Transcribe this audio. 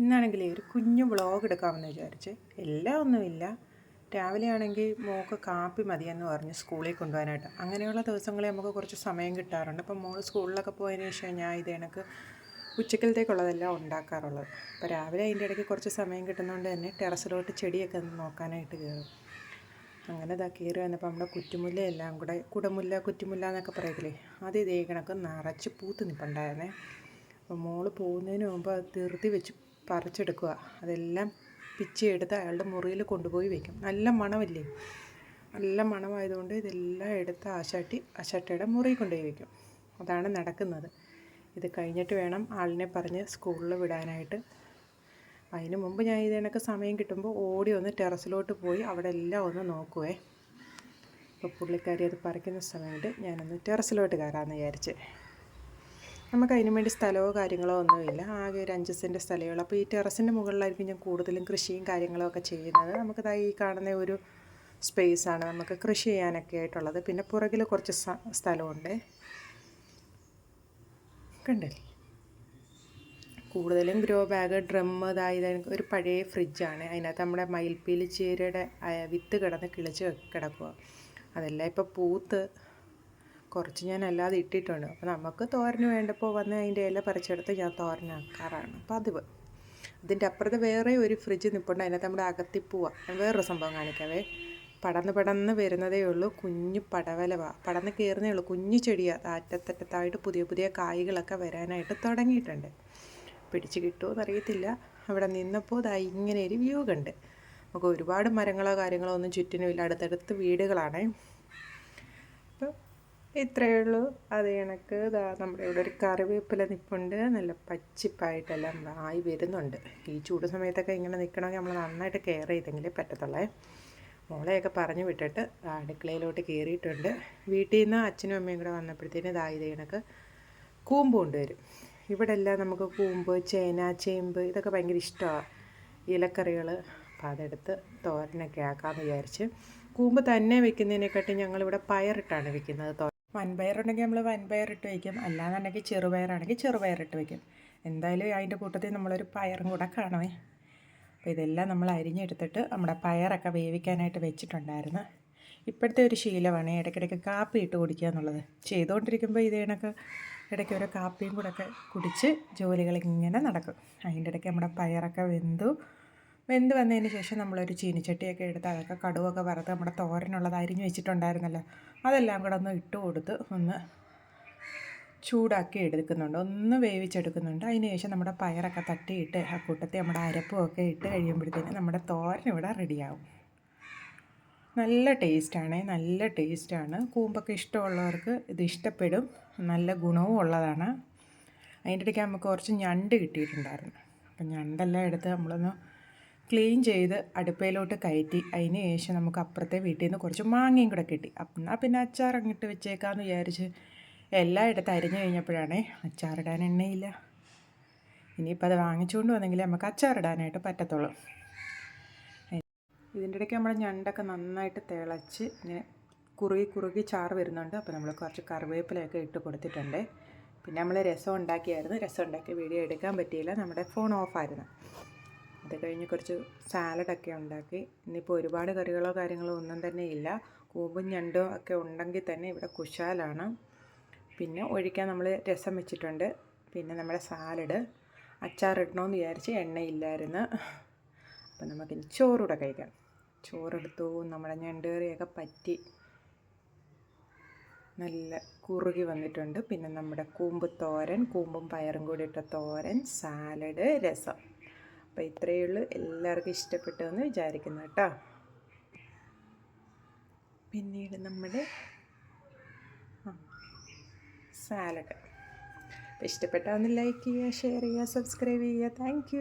ഇന്നാണെങ്കിൽ ഒരു കുഞ്ഞു വ്ളോഗ് എടുക്കാമെന്ന് വിചാരിച്ച്. എല്ലാം ഒന്നുമില്ല രാവിലെ ആണെങ്കിൽ മോൾക്ക് കാപ്പി മതിയെന്ന് പറഞ്ഞ് സ്കൂളിൽ കൊണ്ടുപോകാനായിട്ട്. അങ്ങനെയുള്ള ദിവസങ്ങളിൽ നമുക്ക് കുറച്ച് സമയം കിട്ടാറുണ്ട്. അപ്പം മോൾ സ്കൂളിലൊക്കെ പോയതിന് ശേഷം ഞാൻ ഇത് എനിക്ക് ഉച്ചക്കലത്തേക്കുള്ളതെല്ലാം ഉണ്ടാക്കാറുള്ളത്. അപ്പോൾ രാവിലെ അതിന്റെ ഇടയ്ക്ക് കുറച്ച് സമയം കിട്ടുന്നതുകൊണ്ട് തന്നെ ടെറസിലോട്ട് ചെടിയൊക്കെ ഒന്ന് നോക്കാനായിട്ട് കയറും. അങ്ങനെ ഇതാ കയറി വന്നപ്പോൾ നമ്മുടെ കുറ്റുമുല്ല എല്ലാം കൂടെ കുടമുല്ല കുറ്റുമുല്ല എന്നൊക്കെ പറയത്തില്ലേ? അത് ഇതേ കണക്ക് നിറച്ച് പൂത്ത് നിൽപ്പുണ്ടായിരുന്നേ അപ്പോൾ മോൾ പോകുന്നതിന് മുമ്പ് അത് തീർത്തി വെച്ച് പറിച്ചെടുക്കുക. അതെല്ലാം പിച്ചെടുത്ത് അയാളുടെ മുറിയിൽ കൊണ്ടുപോയി വയ്ക്കും നല്ല മണമല്ലേ? നല്ല മണമായതുകൊണ്ട് ഇതെല്ലാം എടുത്ത് ആശാട്ടി ആശാട്ടിയുടെ മുറിയിൽ കൊണ്ടുപോയി വയ്ക്കും അതാണ് നടക്കുന്നത്. ഇത് കഴിഞ്ഞിട്ട് വേണം ആളിനെ പറഞ്ഞ് സ്കൂളിൽ വിടാനായിട്ട്. അതിന് മുമ്പ് ഞാൻ ഇതിനൊക്കെ സമയം കിട്ടുമ്പോൾ ഓടി ഒന്ന് ടെറസിലോട്ട് പോയി അവിടെ എല്ലാം ഒന്ന് നോക്കുവേ. അപ്പോൾ പുള്ളിക്കാരി അത് പറിക്കുന്ന സമയത്ത് ഞാനൊന്ന് ടെറസിലോട്ട് കയറാമെന്ന് വിചാരിച്ച്. നമുക്ക് അതിന് വേണ്ടി സ്ഥലമോ കാര്യങ്ങളോ ഒന്നുമില്ല. ആകെ ഒരു അഞ്ച് സെന്റ് സ്ഥലമുള്ളൂ അപ്പോൾ ഈ ടെറസിന്റെ മുകളിലായിരിക്കും ഞാൻ കൂടുതലും കൃഷിയും കാര്യങ്ങളും ഒക്കെ ചെയ്യുന്നത്. നമുക്കത് ഈ കാണുന്ന ഒരു സ്പേസാണ് നമുക്ക് കൃഷി ചെയ്യാനൊക്കെ ആയിട്ടുള്ളത്. പിന്നെ പുറകിൽ കുറച്ച് സ്ഥലമുണ്ട്. കണ്ടില്ലേ? കൂടുതലും ഗ്രോ ബാഗ് ഡ്രം അതായത് ഒരു പഴയ ഫ്രിഡ്ജാണ് അതിനകത്ത് നമ്മുടെ മയിൽപ്പീലി ചീരയുടെ വിത്ത് കിടന്ന് കിളിച്ച് കിടക്കുക അതെല്ലാം ഇപ്പോൾ പൂത്ത് കുറച്ച് ഞാൻ അല്ലാതെ ഇട്ടിട്ടുണ്ട്. അപ്പോൾ നമുക്ക് തോരന് വേണ്ടപ്പോൾ വന്ന് അതിന്റെ ഇല പറിച്ചെടുത്ത് ഞാൻ തോരനാക്കാറാണ് പതിവ്. അതിന്റെ അപ്പുറത്ത് വേറെ ഒരു ഫ്രിഡ്ജ് നിൽപ്പുണ്ട് അതിനകത്ത് നമ്മുടെ അകത്തിപ്പൂവ. വേറൊരു സംഭവം കാണിക്കാവേ പടന്ന് പടന്ന് വരുന്നതേ ഉള്ളൂ. കുഞ്ഞു പടവലവ. പടന്ന് കയറുന്നേ ഉള്ളൂ. കുഞ്ഞു ചെടിയാണ് അറ്റത്തറ്റത്തായിട്ട് പുതിയ പുതിയ കായ്കളൊക്കെ വരാനായിട്ട് തുടങ്ങിയിട്ടുണ്ട്. പിടിച്ച് കിട്ടുമോ എന്നറിയത്തില്ല അവിടെ നിന്നപ്പോൾ ഇതാ ഇങ്ങനെ ഒരു വ്യൂ കണ്ട് നമുക്ക് ഒരുപാട് മരങ്ങളോ കാര്യങ്ങളോ ഒന്നും ചുറ്റിനുമില്ല. അടുത്തടുത്ത് വീടുകളാണ്. ഇത്രയേ ഉള്ളൂ. അത് കണക്ക് ഇതാ നമ്മുടെ ഇവിടെ ഒരു കറിവേപ്പില നിൽപ്പുണ്ട് നല്ല പച്ചിപ്പായിട്ടെല്ലാം ആയി വരുന്നുണ്ട്. ഈ ചൂട് സമയത്തൊക്കെ ഇങ്ങനെ നിൽക്കണമെങ്കിൽ നമ്മൾ നന്നായിട്ട് കെയർ ചെയ്തെങ്കിലേ പറ്റത്തുള്ളേ. മോളെയൊക്കെ പറഞ്ഞു വിട്ടിട്ട് അടുക്കളയിലോട്ട് കയറിയിട്ടുണ്ട്. വീട്ടിൽ നിന്ന് അച്ഛനും അമ്മയും കൂടെ വന്നപ്പോഴത്തേന് ഇതാ കണക്ക് കൂമ്പ് കൊണ്ടുവരും. ഇവിടെ എല്ലാം നമുക്ക് കൂമ്പ് ചേന ചേമ്പ് ഇതൊക്കെ ഭയങ്കര ഇഷ്ടമാണ്. ഇലക്കറികൾ അപ്പോൾ അതെടുത്ത് തോരനൊക്കെ ആക്കാമെന്ന് വിചാരിച്ച്. കൂമ്പ് തന്നെ വെക്കുന്നതിനെക്കാട്ടി ഞങ്ങളിവിടെ പയറിട്ടാണ് വെക്കുന്നത്. വൻപയറുണ്ടെങ്കിൽ നമ്മൾ വൻപയറിട്ട് വയ്ക്കും. അല്ലാന്നുണ്ടെങ്കിൽ ചെറുപയറാണെങ്കിൽ ചെറുപയർ ഇട്ട് വയ്ക്കും. എന്തായാലും അതിന്റെ കൂട്ടത്തിൽ നമ്മളൊരു പയറും കൂടെ കാണുമേ അപ്പോൾ ഇതെല്ലാം നമ്മൾ അരിഞ്ഞെടുത്തിട്ട് നമ്മുടെ പയറൊക്കെ വേവിക്കാനായിട്ട് വെച്ചിട്ടുണ്ടായിരുന്നു. ഇപ്പോഴത്തെ ഒരു ശീലമാണ് ഇടയ്ക്കിടയ്ക്ക് കാപ്പി ഇട്ട് കുടിക്കുക എന്നുള്ളത്. ചെയ്തുകൊണ്ടിരിക്കുമ്പോൾ ഇത് കണക്ക് ഇടയ്ക്ക് ഓരോ കാപ്പിയും കൂടെ ഒക്കെ കുടിച്ച് ജോലികൾ ഇങ്ങനെ നടക്കും. അതിന്റെ ഇടയ്ക്ക് നമ്മുടെ പയറൊക്കെ വെന്തു വെന്ത് വന്നതിന് ശേഷം നമ്മളൊരു ചീനിച്ചട്ടിയൊക്കെ എടുത്ത് അതൊക്കെ കടുവൊക്കെ വറുത്ത് നമ്മുടെ തോരനുള്ളത് അരിഞ്ഞ് വെച്ചിട്ടുണ്ടായിരുന്നല്ലോ. അതെല്ലാം കൂടെ ഒന്ന് ഇട്ട് കൊടുത്ത് ഒന്ന് ചൂടാക്കി എടുക്കുന്നുണ്ട്. ഒന്ന് വേവിച്ചെടുക്കുന്നുണ്ട്. അതിന് ശേഷം നമ്മുടെ പയറൊക്കെ തട്ടിയിട്ട് ആ കൂട്ടത്തിൽ നമ്മുടെ അരപ്പുമൊക്കെ ഇട്ട് കഴിയുമ്പോഴത്തേന് നമ്മുടെ തോരൻ ഇവിടെ റെഡിയാവും. നല്ല ടേസ്റ്റാണ്. നല്ല ടേസ്റ്റാണ്. കൂമ്പൊക്കെ ഇഷ്ടമുള്ളവർക്ക് ഇത് ഇഷ്ടപ്പെടും. നല്ല ഗുണവും ഉള്ളതാണ്. അതിന്റെ ഇടയ്ക്ക് നമുക്ക് കുറച്ച് ഞണ്ട് കിട്ടിയിട്ടുണ്ടായിരുന്നു. അപ്പം ഞണ്ടെല്ലാം എടുത്ത് നമ്മളൊന്ന് ക്ലീൻ ചെയ്ത് അടുപ്പയിലോട്ട് കയറ്റി. അതിന് ശേഷം നമുക്ക് അപ്പുറത്തെ വീട്ടിൽ നിന്ന് കുറച്ച് മാങ്ങയും കൂടെ കിട്ടി. എന്നാൽ പിന്നെ അച്ചാർ അങ്ങിട്ട് വെച്ചേക്കാമെന്ന് വിചാരിച്ച് എല്ലായിടത്തും അരിഞ്ഞു കഴിഞ്ഞപ്പോഴാണേ അച്ചാറിടാൻ എണ്ണയില്ല. ഇനിയിപ്പോൾ അത് വാങ്ങിച്ചുകൊണ്ട് വന്നെങ്കിൽ നമുക്ക് അച്ചാറിടാനായിട്ട് പറ്റത്തുള്ളൂ. ഇതിന്റെ ഇടയ്ക്ക് നമ്മൾ ഞണ്ടൊക്കെ നന്നായിട്ട് തിളച്ച് ഇങ്ങനെ കുറുകി കുറുകി ചാറ് വരുന്നുണ്ട്. അപ്പോൾ നമ്മൾ കുറച്ച് കറിവേപ്പിലയൊക്കെ ഇട്ട് കൊടുത്തിട്ടുണ്ട്. പിന്നെ നമ്മൾ രസം ഉണ്ടാക്കിയായിരുന്നു. രസം ഉണ്ടാക്കി വീഡിയോ എടുക്കാൻ പറ്റിയില്ല. നമ്മുടെ ഫോൺ ഓഫായിരുന്നു അത് കഴിഞ്ഞ് കുറച്ച് സാലഡൊക്കെ ഉണ്ടാക്കി. ഇന്നിപ്പോൾ ഒരുപാട് കറികളോ കാര്യങ്ങളോ ഒന്നും തന്നെ ഇല്ല. കൂമ്പും ഞണ്ടോ ഒക്കെ ഉണ്ടെങ്കിൽ തന്നെ ഇവിടെ കുശാലാണ്. പിന്നെ ഒഴിക്കാൻ നമ്മൾ രസം വെച്ചിട്ടുണ്ട്. പിന്നെ നമ്മുടെ സാലഡ്. അച്ചാറിടണമെന്ന് വിചാരിച്ച് എണ്ണയില്ലായിരുന്നു. അപ്പം നമുക്കിനി ചോറൂടെ കഴിക്കാം. ചോറെടുത്തു. നമ്മുടെ ഞണ്ട് കറിയൊക്കെ പറ്റി. നല്ല കുറുകി വന്നിട്ടുണ്ട്. പിന്നെ നമ്മുടെ കൂമ്പ് തോരൻ കൂമ്പും പയറും കൂടി ഇട്ട തോരൻ സാലഡ് രസം. അപ്പോൾ ഇത്രയേ ഉള്ളൂ. എല്ലാവർക്കും ഇഷ്ടപ്പെട്ടു എന്ന് വിചാരിക്കുന്നു കേട്ടോ. പിന്നീട് നമ്മുടെ സാലഡ്. ഇഷ്ടപ്പെട്ടാൽ ഒന്ന് ലൈക്ക് ചെയ്യുക ഷെയർ ചെയ്യുക സബ്സ്ക്രൈബ് ചെയ്യുക. താങ്ക്